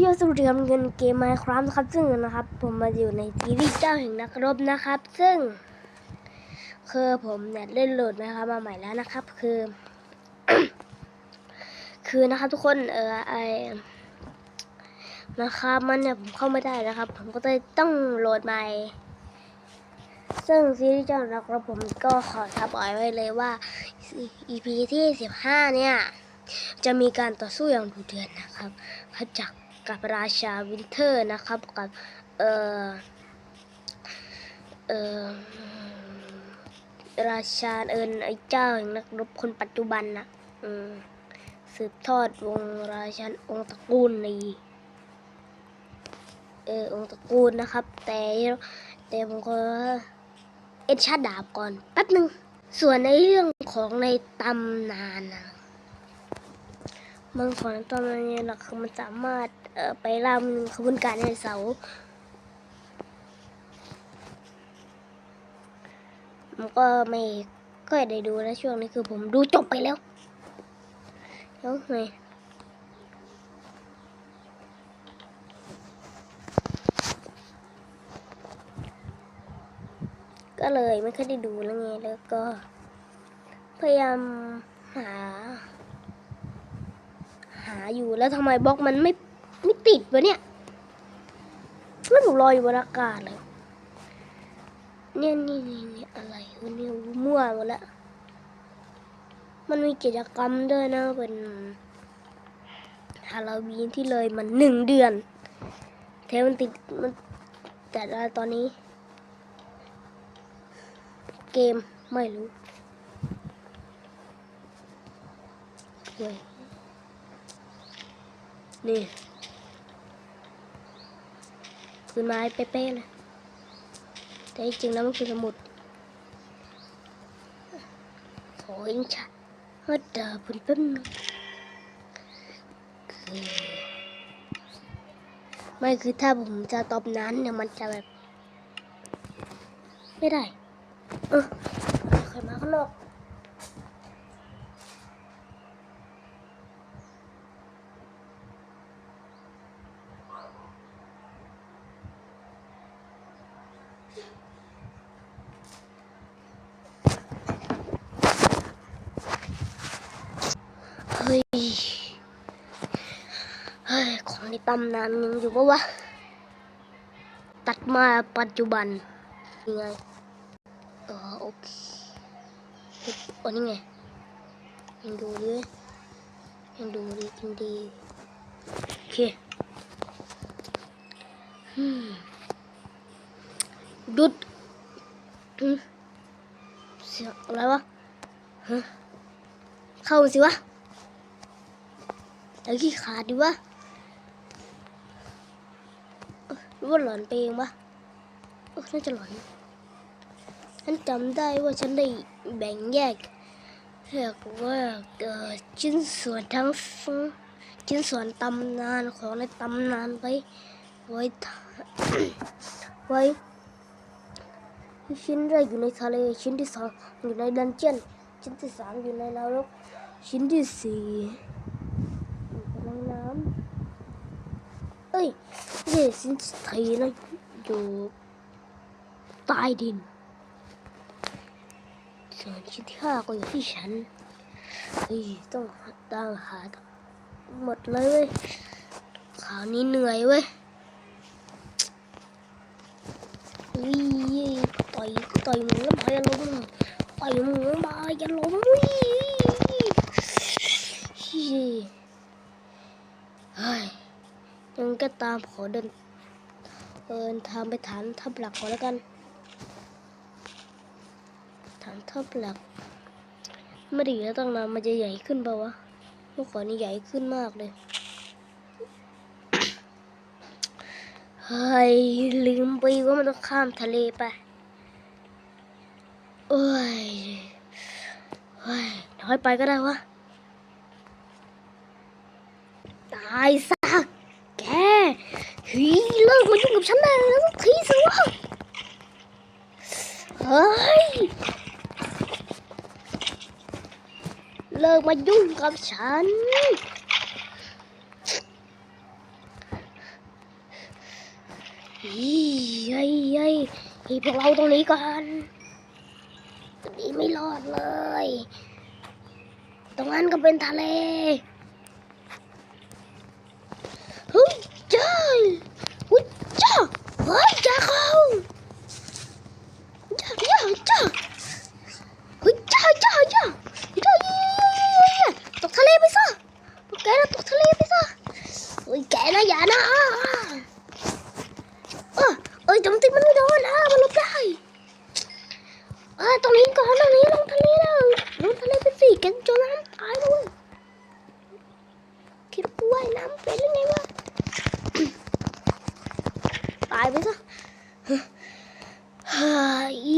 โยสวัสดีครับเงินเกมไมค์ครับนะครับซึ่งนะครับ ผมมาอยู่ในซีรีส์เจ้าแห่งนักรบนะครับ ซึ่ง คือผมเนี่ยเล่นโหลดนะครับ มาใหม่แล้วนะครับ คือ คือนะครับทุกคนเออไอนะครับมันเนี่ยผมเข้าไม่ได้นะครับ ผมก็เลยต้องโหลดใหม่ ซึ่งซีรีส์เจ้าแห่งนักรบผมก็ขอทับเอาไว้เลยว่า EP ที่ 15 เนี่ย จะมีการต่อสู้อย่างดุเดือดนะครับพระจักร กับราชาวินเทอร์นะครับกับเออเออราชาเอิญไอเจ้าแห่งนักรบคนปัจจุบันนะอืมสืบทอดวงราชันองค์ตระกูลในเออองค์ตระกูลนะครับ แต่แต่ผมก็เอ็ดชาดาบก่อนแป๊บหนึ่งส่วนในเรื่องของในตำนานนะ บางของตอนนี้หลักคือมันสามารถเอ่อไปล่ามันขบวนการในเสา มันก็ไม่ก็ได้ดูนะช่วงนี้คือผมดูจบไปแล้วแล้วไงก็เลยไม่ค่อยได้ดูแล้วไงแล้วก็ พยายามหา หาอยู่แล้วทำไมบล็อกมันไม่ไม่ติดวะเนี่ยแล้วหนูลอยอยู่บนอากาศเลยเนี่ยนี่นี่นี่อะไรวะเนี่ยมั่วหมดละมันมีกิจกรรมด้วยนะเป็นฮาโลวีนที่เลยมันหนึ่งเดือนแถมมันติดมันแต่ตอนนี้ เกมไม่รู้เว้ย นี่พื้นไม้เป๊ะๆเลยแต่จริงๆแล้วมันคือสมุดโอ้ยชะมาเดาบุญแป๊บนึงคือไม่คือถ้าผมจะตอบนั้นเนี่ยมันจะแบบ ไม่ได้ เออใครมาข้างนอก เฮ้ย เฮ้ย ของในตำนานยังอยู่ปะวะ ตัดมาปัจจุบันยังไงเออโอเคโอ้นี่ไงยังดูดิยังดูดีจริงดีโอเคดุดอืมเสียงอะไรวะฮะเข้าสิวะแล้วขี้ขาดดิวะเอ้อห รือว่าหลอนไปเองวะเออน่าจะหลอนฉันจำได้ว่าฉันได้แบ่งแยกเรียกว่าเออชิ้นส่วนทั้งชิ้นส่วนตำนานของในตำนานไว้ไว้ไว้ชิ้นแรกอยู่ในทะเลชิ้นที่สองอยู่ในดันเจียนชิ้นที่สามอยู่ในนรกชิ้นที่สี่อยู่ในน้ำ เอ้ยนี่ชิ้นที่สี่นะอยู่ใต้ดินส่วนชิ้นที่ห้าก็อยู่ที่ฉันเฮ้ยต้องหาตามหาหมดเลยเว้ยขาวนี้เหนื่อยเว้ยเฮ้ยต่อยต่อยหมูแล้วพายล้มต่อยหมูแล้วพายล้มเว้ยเฮ้ย ยังก็ตามขอเดินเดินทางไปฐานทัพหลักก่อนแล้วกันฐานทัพหลัก ไม่ได้อยู่แล้วตั้งนานมันจะใหญ่ขึ้นเปล่าวะเมื่อก่อนนี่ใหญ่ขึ้นมากเลยเฮ้ยลืมไปว่ามันต้องข้ามทะเลไปโอ้ยเฮ้ยถอยไปก็ได้วะ ตายซ เฮ้ยเลิกมายุ่งกับฉันได้แล้วสักทีสิวะเฮ้ยเลิกมายุ่งกับฉันอีเฮ้ยเฮ้ยเฮ้ยพวกเราตรงนี้ก่อนตรงนี้ไม่รอดเลย ตรงนั้นก็เป็นทะเลเฮ้ยจ้าอุ้ยจ้าเฮ้ยจ้าเขาจ้าจ้าจ้าเฮ้ยจ้าจ้าจ้าจ้าเย้ตกทะเลไปซะพวกแกน่ะตกทะเลไปซะ เฮ้ยแนะอย่านะเออเอ้ยจำติมันไม่โดนอะมันลบได้เออตรงนี้ก่อนตรงนี้ลงทะเลแล้วลงทะเลไปสิแกจะจมน้ำตายเลยคิดว่าว่ายน้ำเป็นยังไงวะตายไปซะฮ่าอี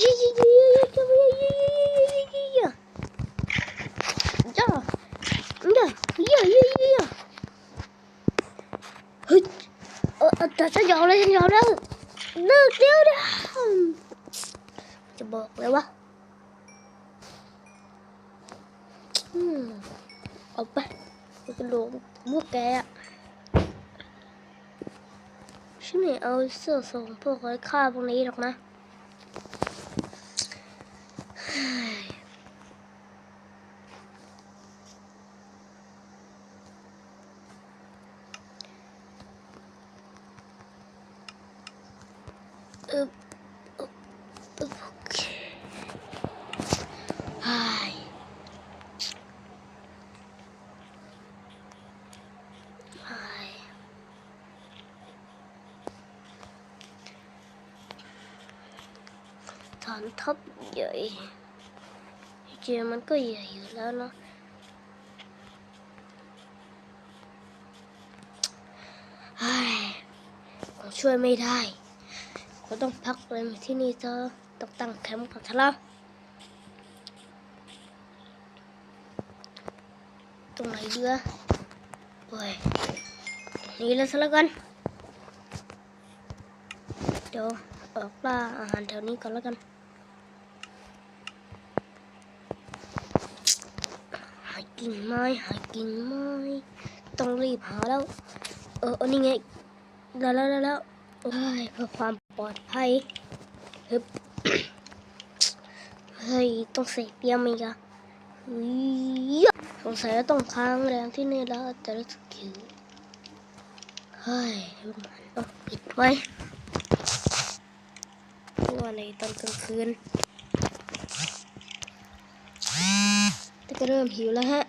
ยี่ยี่ยี่ยี่ยี่ยี่ยี่ยี่ยี่จ้าจ้ายี่ยี่ยี่ เฮ้ยเออแต่ฉันยอมเลยฉันยอมแล้วเลิกเดี๋ยวเดี๋ยวจะบอกเลยว่าอืมเอาไปกระโดดพวกแกอะฉันไม่เอาเสื้อส่งพวกไอ้ฆ่าพวกนี้หรอกนะ 그, 오케이. 아. còn thấp vậy. Kia mình có gì đó nó. Cònช่วยไม่ได้ ก็ต้องพักเลยที่นี่เธอต้องตั้งแคมป์ก่อนเถอะละตรงไหนดีวะโอ้ยนี่แล้วซะแล้วกัน เดี๋ยวออกล่าอาหารแถวนี้ก่อนแล้วกันหากิ่งไม้หากิ่งไม้ต้องรีบหาแล้ว เออนี่ไงได้วแล้วแล้วโอ้ยเพื่อความ ปลอดภัยฮึบเฮ้ย ต้องใส่เปียมอีกอะเฮ้ยสงสัยจต้องค้างแรงที่นี่แล้วแต่รู้สึกหิวเฮ้ยต้องปิดไว้เพราะว่าในตอนกลางคืนแต่ก็เริ่มหิวแล้วฮะ